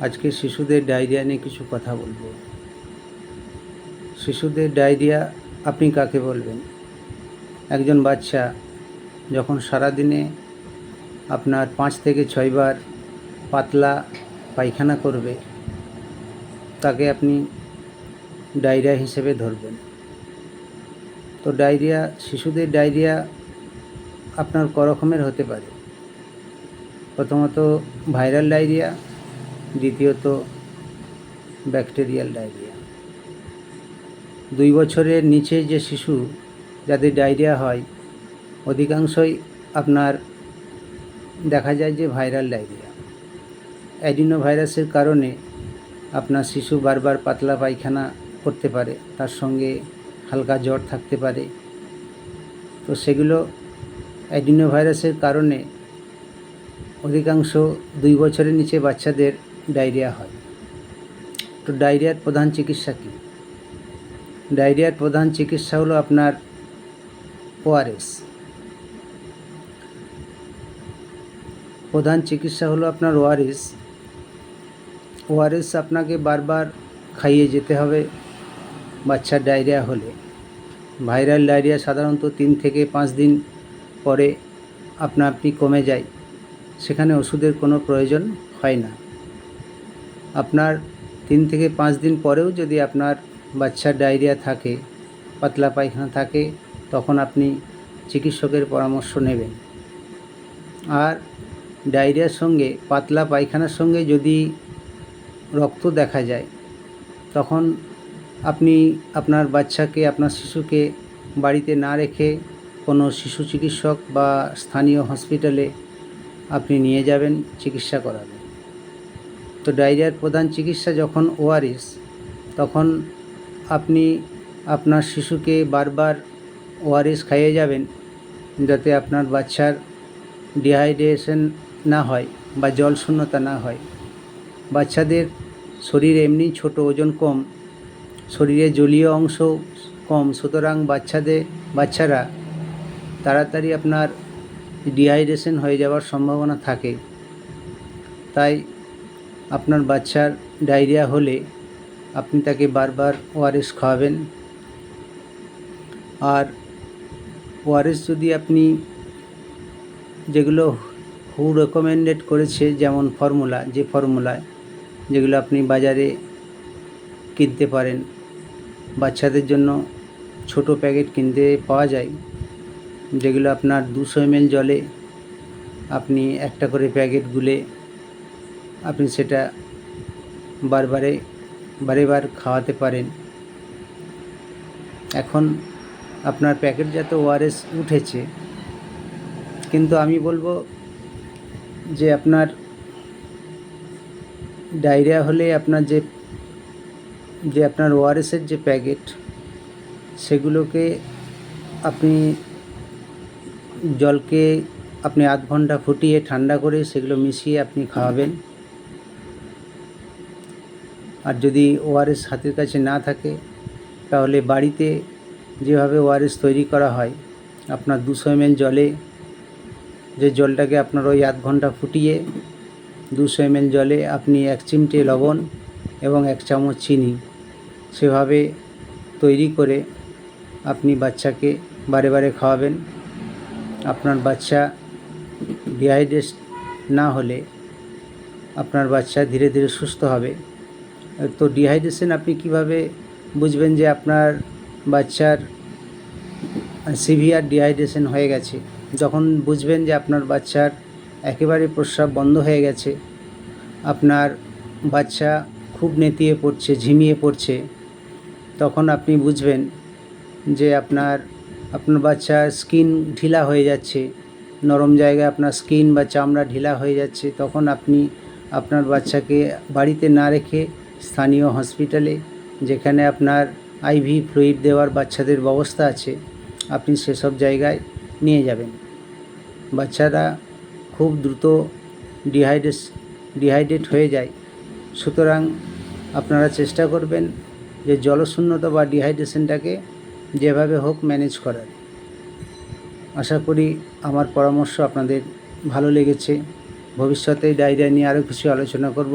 আজকে শিশুদের ডায়রিয়া নিয়ে কিছু কথা বলব। শিশুদের ডায়রিয়া আপনি কাকে বলবেন? একজন বাচ্চা যখন সারাদিনে আপনার পাঁচ থেকে ছয়বার পাতলা পায়খানা করবে, তাকে আপনি ডায়রিয়া হিসেবে ধরবেন। তো ডায়রিয়া, শিশুদের ডায়রিয়া আপনার ক রকমের হতে পারে। প্রথমত ভাইরাল ডায়রিয়া দ্বিতীয়ত ব্যাকটেরিয়াল ডায়রিয়া। দুই বছরের নিচে যে শিশু যাদের ডায়রিয়া হয়, অধিকাংশই আপনার দেখা যায় যে ভাইরাল ডায়রিয়া। অ্যাডিনো ভাইরাসের কারণে আপনার শিশু বারবার পাতলা পায়খানা করতে পারে, তার সঙ্গে হালকা জ্বর থাকতে পারে। তো সেগুলো অ্যাডিনো ভাইরাসের কারণে অধিকাংশ দুই বছরের নিচে বাচ্চাদের ডায়রিয়া হয়। তো ডায়রিয়ার প্রধান চিকিৎসা কী? ডায়রিয়ার প্রধান চিকিৎসা হলো আপনার ওআরএস প্রধান চিকিৎসা হলো আপনার ওআরএস ওআরএস আপনাকে বারবার খাইয়ে যেতে হবে বাচ্চার ডায়রিয়া হলে। ভাইরাল ডায়রিয়া সাধারণত তিন থেকে পাঁচ দিন পরে আপনা আপনি কমে যায়। সেখানে ওষুধের কোনো প্রয়োজন হয় না। আপনার তিন থেকে পাঁচ দিন পরেও যদি আপনার বাচ্চার ডায়রিয়া থাকে, পাতলা পায়খানা থাকে, তখন আপনি চিকিৎসকের পরামর্শ নেবেন। আর ডায়রিয়ার সঙ্গে, পাতলা পায়খানার সঙ্গে যদি রক্ত দেখা যায়, তখন আপনি আপনার বাচ্চাকে, আপনার শিশুকে বাড়িতে না রেখে কোনো শিশু চিকিৎসক বা স্থানীয় হসপিটালে আপনি নিয়ে যাবেন, চিকিৎসা করাবেন। তো ডায়রিয়ার প্রধান চিকিৎসা যখন ওআরএস, তখন আপনি আপনার শিশুকে বারবার ওআরএস খাইয়ে যাবেন যাতে আপনার বাচ্চার ডিহাইড্রেশন না হয় বা জল শূন্যতা না হয়। বাচ্চাদের শরীর এমনি ছোট, ওজন কম, শরীরে জলীয় অংশ কম, সুতরাং বাচ্চাদের, বাচ্চারা তাড়াতাড়ি আপনার ডিহাইড্রেশন হয়ে যাওয়ার সম্ভাবনা থাকে। তাই আপনার বাচ্চার ডায়রিয়া হলে আপনি তাকে বারবার ওআরএস খাওয়াবেন। আর ওআরএস যদি আপনি যেগুলো হু রেকমেন্ডেড করেছে, যেমন ফর্মুলা, যে ফর্মুলায় যেগুলো আপনি বাজারে কিনতে পারেন, বাচ্চাদের জন্য ছোট প্যাকেট কিনতে পাওয়া যায়, যেগুলো আপনার দুশো এমএল জলে আপনি একটা করে প্যাকেট গুলে আপনি সেটা বারবারে বারে, বার খাওয়াতে পারেন। এখন আপনার প্যাকেটজাত ওআরএস উঠেছে, কিন্তু আমি বলব যে আপনার ডায়রিয়া হলে আপনার যে যে আপনার ওআরএসের যে প্যাকেট সেগুলোকে আপনি জলকে আপনি আধ ঘণ্টা ফুটিয়ে ঠান্ডা করে সেগুলো মিশিয়ে আপনি খাওয়াবেন। আর যদি ওআরএস হাতের কাছে না থাকে, তাহলে বাড়িতে যেভাবে ওআরএস তৈরি করা হয়, আপনার দুশো এমএল জলে, যে জলটাকে আপনার ওই আধ ঘণ্টা ফুটিয়ে দুশো এমএল জলে আপনি এক চিমটে লবণ এবং এক চামচ চিনি সেভাবে তৈরি করে আপনি বাচ্চাকে বারে বারে খাওয়াবেন। আপনার বাচ্চা ডিহাইড্রেট না হলে আপনার বাচ্চা ধীরে ধীরে সুস্থ হবে। তো ডিহাইড্রেশন আপনি কীভাবে বুঝবেন যে আপনার বাচ্চার সিভিয়ার ডিহাইড্রেশন হয়ে গেছে? যখন বুঝবেন যে আপনার বাচ্চার একেবারে প্রস্রাব বন্ধ হয়ে গেছে, আপনার বাচ্চা খুব নেতিয়ে পড়ছে, ঝিমিয়ে পড়ছে, তখন আপনি বুঝবেন যে আপনার আপনার বাচ্চার স্কিন ঢিলা হয়ে যাচ্ছে, নরম জায়গায় আপনার স্কিন বা চামড়া ঢিলা হয়ে যাচ্ছে, তখন আপনি আপনার বাচ্চাকে বাড়িতে না রেখে স্থানীয় হসপিটালে, যেখানে আপনার আইভি, ফ্লুইড দেওয়ার বাচ্চাদের ব্যবস্থা আছে, আপনি সেসব জায়গায় নিয়ে যাবেন। বাচ্চারা খুব দ্রুত ডিহাইড্রেস ডিহাইড্রেট হয়ে যায়। সুতরাং আপনারা চেষ্টা করবেন যে জলশূন্যতা বা ডিহাইড্রেশনটাকে যেভাবে হোক ম্যানেজ করার। আশা করি আমার পরামর্শ আপনাদের ভালো লেগেছে। ভবিষ্যতে ডায়রিয়া নিয়ে আরও কিছু আলোচনা করব।